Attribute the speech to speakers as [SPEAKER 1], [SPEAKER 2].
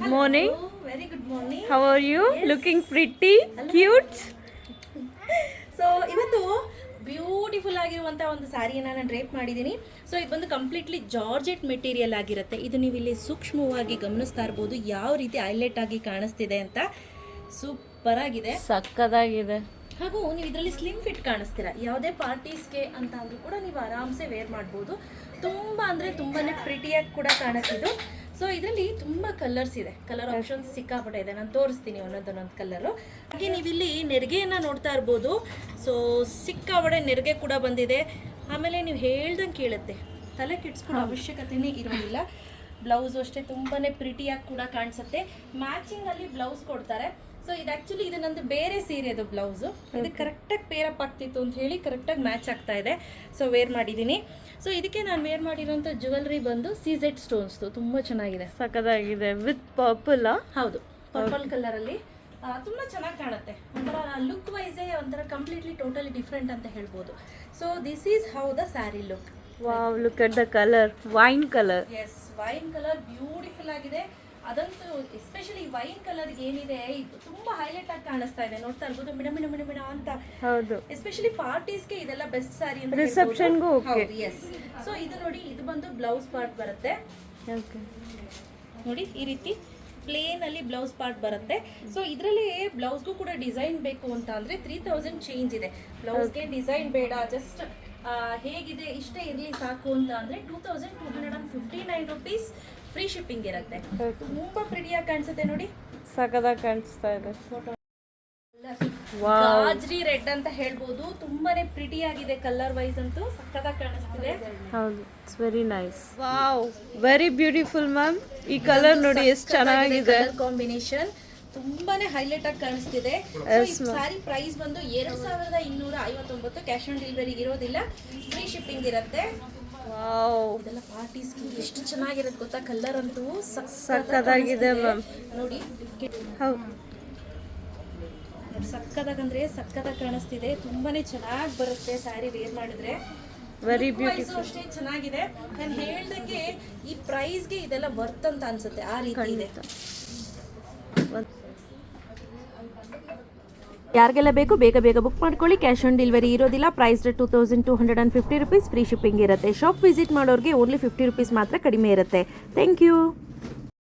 [SPEAKER 1] Good morning.
[SPEAKER 2] Very good morning
[SPEAKER 1] How are you? Looking pretty, cute.
[SPEAKER 2] So ಇವತ್ತು beautiful ಆಗಿರುವಂಥ ಒಂದು ಸ್ಯಾರಿಯನ್ನು ನಾನು drape ಮಾಡಿದ್ದೀನಿ. ಸೊ ಇದು ಬಂದು ಕಂಪ್ಲೀಟ್ಲಿ ಜಾರ್ಜೆಟ್ ಮೆಟೀರಿಯಲ್ ಆಗಿರುತ್ತೆ. ಇದು ನೀವು ಇಲ್ಲಿ ಸೂಕ್ಷ್ಮವಾಗಿ ಗಮನಿಸ್ತಾ ಇರ್ಬೋದು. ಯಾವ ರೀತಿ ಹೈಲೈಟ್ ಆಗಿ ಕಾಣಿಸ್ತಿದೆ ಅಂತ. ಸೂಪರ್ ಆಗಿದೆ.
[SPEAKER 1] ಸಕ್ಕದಾಗಿದೆ.
[SPEAKER 2] ಹಾಗೂ ನೀವು ಇದರಲ್ಲಿ ಸ್ಲಿಮ್ ಫಿಟ್ ಕಾಣಿಸ್ತೀರಾ? ಯಾವುದೇ ಪಾರ್ಟೀಸ್ಗೆ ಅಂತ ಅಂದರೂ ಕೂಡ ನೀವು ಆರಾಮ್ಸೆ ವೇರ್ ಮಾಡ್ಬೋದು. ತುಂಬ ಅಂದರೆ ತುಂಬಾ ಪ್ರಿಟಿಯಾಗಿ ಕೂಡ ಕಾಣಿಸ್ತಿದ್ದು. ಸೊ ಇದರಲ್ಲಿ ತುಂಬ ಕಲರ್ಸ್ ಇದೆ. ಕಲರ್ ಆಪ್ಷನ್ಸ್ ಸಿಕ್ಕಾಪಟ್ಟೆ ಇದೆ ನಾನು ತೋರಿಸ್ತೀನಿ ಒಂದೊಂದೊಂದೊಂದು ಕಲರ್ ಹಾಗೆ ನೀವಿಲ್ಲಿ ನೆರಿಗೆಯನ್ನು ನೋಡ್ತಾ ಇರ್ಬೋದು. ಸೊ ಸಿಕ್ಕಾಪಟ್ಟೆ ನೆರಿಗೆ ಕೂಡ ಬಂದಿದೆ. ಆಮೇಲೆ ನೀವು ಹೇಳ್ದಂಗೆ ಕೇಳುತ್ತೆ. ತಲೆ ಕೆಡ್ಸ್ಕೊಳ್ಳೋ ಅವಶ್ಯಕತೆನೇ ಇರೋದಿಲ್ಲ. ಬ್ಲೌಸು ಅಷ್ಟೇ ತುಂಬಾ ಪ್ರಿಟಿಯಾಗಿ ಕೂಡ ಕಾಣಿಸುತ್ತೆ. ಮ್ಯಾಚಿಂಗಲ್ಲಿ ಬ್ಲೌಸ್ ಕೊಡ್ತಾರೆ. ಸೊ ಇದು ಆ್ಯಕ್ಚುಲಿ ಇದು ನಂದು ಬೇರೆ ಸೀರೆದು ಬ್ಲೌಸು ಇದು ಕರೆಕ್ಟಾಗಿ ಪೇರಪ್ ಆಗ್ತಿತ್ತು ಅಂತ ಹೇಳಿ ಕರೆಕ್ಟಾಗಿ ಮ್ಯಾಚ್ ಆಗ್ತಾ ಇದೆ. ಸೊ ವೇರ್ ಮಾಡಿದ್ದೀನಿ ಸೊ ಇದಕ್ಕೆ ನಾನು ವೇರ್ ಮಾಡಿರೋಂಥ ಜುವೆಲ್ರಿ ಬಂದು ಸೀಸೆಡ್ ಸ್ಟೋನ್ಸ್ದು ತುಂಬ ಚೆನ್ನಾಗಿದೆ.
[SPEAKER 1] ಸಕ್ಕದಾಗಿದೆ ವಿತ್ ಪರ್ಪಲ್
[SPEAKER 2] ಹೌದು. ಪರ್ಪಲ್ ಕಲರಲ್ಲಿ ತುಂಬ ಚೆನ್ನಾಗಿ ಕಾಣುತ್ತೆ. ಒಂಥರ ಲುಕ್ ವೈಸೇ ಒಂಥರ ಕಂಪ್ಲೀಟ್ಲಿ ಟೋಟಲಿ ಡಿಫ್ರೆಂಟ್ ಅಂತ ಹೇಳ್ಬೋದು. So this is how the sari look
[SPEAKER 1] wow look at the colour wine colour
[SPEAKER 2] yes wine colour beautiful ಆಗಿದೆ. ಅದಂತೂ ಎಸ್ಪೆಷಲಿ ವೈನ್ ಕಲರ್ ಏನಿದೆ ಇದು ತುಂಬಾ ಹೈಲೈಟ್ ಆಗಿ ಕಾಣಿಸ್ತಾ ಇದೆ. ನೋಡ್ತಾ ಇರ್ಬೋದು ಮಿಣ ಮಿಣ ಮಿಣ ಅಂತ.
[SPEAKER 1] ಹೌದು.
[SPEAKER 2] ಎಸ್ಪೆಷಲಿ ಪಾರ್ಟೀಸ್ಗೆ ಇದೆಲ್ಲ ಬೆಸ್ಟ್ ಸ್ಯಾರಿ ಅಂತ
[SPEAKER 1] ರಿಸೆಪ್ಷನ್ ಗೂ ಓಕೆ
[SPEAKER 2] ಎಸ್ ಸೊ ಇದು ನೋಡಿ ಇದು ಬಂದು ಬ್ಲೌಸ್ ಪಾರ್ಟ್ ಬರುತ್ತೆ.
[SPEAKER 1] ಓಕೆ
[SPEAKER 2] ನೋಡಿ ಈ ರೀತಿ ಪ್ಲೇನ್ ಅಲ್ಲಿ ಬ್ಲೌಸ್ ಪಾರ್ಟ್ ಬರುತ್ತೆ. ಸೊ ಇದರಲ್ಲಿ ಬ್ಲೌಸ್ಗೂ ಕೂಡ ಡಿಸೈನ್ ಬೇಕು ಅಂತ ಅಂದ್ರೆ ತ್ರೀ ತೌಸಂಡ್ ಚೇಂಜ್ ಇದೆ. ಬ್ಲೌಸ್ಗೆ ಡಿಸೈನ್ ಬೇಡ ಜಸ್ಟ್ ಹೇಗಿದೆ? ಇಷ್ಟೇ ಇರಲಿ ಸಾಕು ಅಂತ ಅಂದ್ರೆ two thousand two hundred and fifty nine rupees free shipping ಇರುತ್ತೆ ತುಂಬಾ ಪ್ರಿಟಿಯಾಗಿ ಕಾಣಿಸುತ್ತೆ ನೋಡಿ.
[SPEAKER 1] ಸಕ್ಕದಾಗಿ ಕಾಣಿಸ್ತಾ ಇದೆ. ಫೋಟೋ
[SPEAKER 2] ಗಾಜ್ರಿ ರೆಡ್ ಅಂತ ಹೇಳ್ಬೋದು. ತುಂಬಾನೇ ಪ್ರಿಟಿ ಆಗಿದೆ ಕಲರ್ ವೈಸ್ ಅಂತೂ ಸಕ್ಕತ್ತಾಗಿ ಕಾಣಿಸ್ತಿದೆ.
[SPEAKER 1] ಹೌದು. It's very nice wow very beautiful ma'am ಈ ಕಲರ್ ನೋಡಿ ಎಷ್ಟು ಚೆನ್ನಾಗಿದೆ.
[SPEAKER 2] ಕಲರ್ ಕಾಂಬಿನೇಷನ್ ತುಂಬಾನೇ ಹೈಲೈಟ್ ಆಗಿ ಕಾಣಿಸ್ತಿದೆ. ಸಾರಿ ಪ್ರೈಸ್ ಬಂದು ಎರಡ್ ಸಾವಿರದ ಇನ್ನೂರ ಐವತ್ತೊಂಬತ್ತು ಕ್ಯಾಶ್ ಆನ್ ಡೆಲಿವರಿ ಇರೋದಿಲ್ಲ. ಫ್ರೀ ಶಿಪ್ಪಿಂಗ್ ಇರುತ್ತೆ.
[SPEAKER 1] ಇದೆಲ್ಲ
[SPEAKER 2] ಇದೆಲ್ಲ ಪಾರ್ಟೀಸ್ ಎಷ್ಟು ಚೆನ್ನಾಗಿರುತ್ತೆ ಗೊತ್ತಾ? ಕಲರ್ ಅಂತೂ
[SPEAKER 1] ಸಕ್ಕದಾಗಿದೆ ಮ್ಯಾಮ್
[SPEAKER 2] ನೋಡಿ
[SPEAKER 1] ಹೌದು
[SPEAKER 2] ಸಕ್ಕದಾಗಂದ್ರೆ ಸಕ್ಕದಾಗ ಕಾಣಿಸ್ತಿದೆ. ತುಂಬಾನೇ ಚೆನ್ನಾಗಿ ಬರುತ್ತೆ ಸ್ಯಾರಿ ವೇರ್ ಮಾಡಿದ್ರೆ.
[SPEAKER 1] ವೆರಿ
[SPEAKER 2] ಬ್ಯೂಟಿಫುಲ್ ಅಷ್ಟೇ ಚೆನ್ನಾಗಿದೆ. ನಾನು ಹೇಳ್ದಂಗೆ ಈ ಪ್ರೈಸ್ಗೆ ಇದೆಲ್ಲ ವರ್ತ್ ಅಂತ ಅನ್ಸುತ್ತೆ. ಆ ರೀತಿ ಇದೆ.
[SPEAKER 3] ಯಾರಿಗೆಲ್ಲ ಬೇಕು, ಬೇಗ ಬೇಗ ಬುಕ್ ಮಾಡ್ಕೊಳ್ಳಿ. ಕ್ಯಾಶ್ ಆನ್ ಡೆಲಿವರಿ ಇರೋದಿಲ್ಲ. Price two thousand two hundred and fifty rupees free shipping ಇರುತ್ತೆ. ಶಾಪ್ ವಿಸಿಟ್ ಮಾಡೋರಿಗೆ ಓನ್ಲಿ ಫಿಫ್ಟಿ ರುಪೀಸ್ ಮಾತ್ರ ಕಡಿಮೆ ಇರುತ್ತೆ. Thank you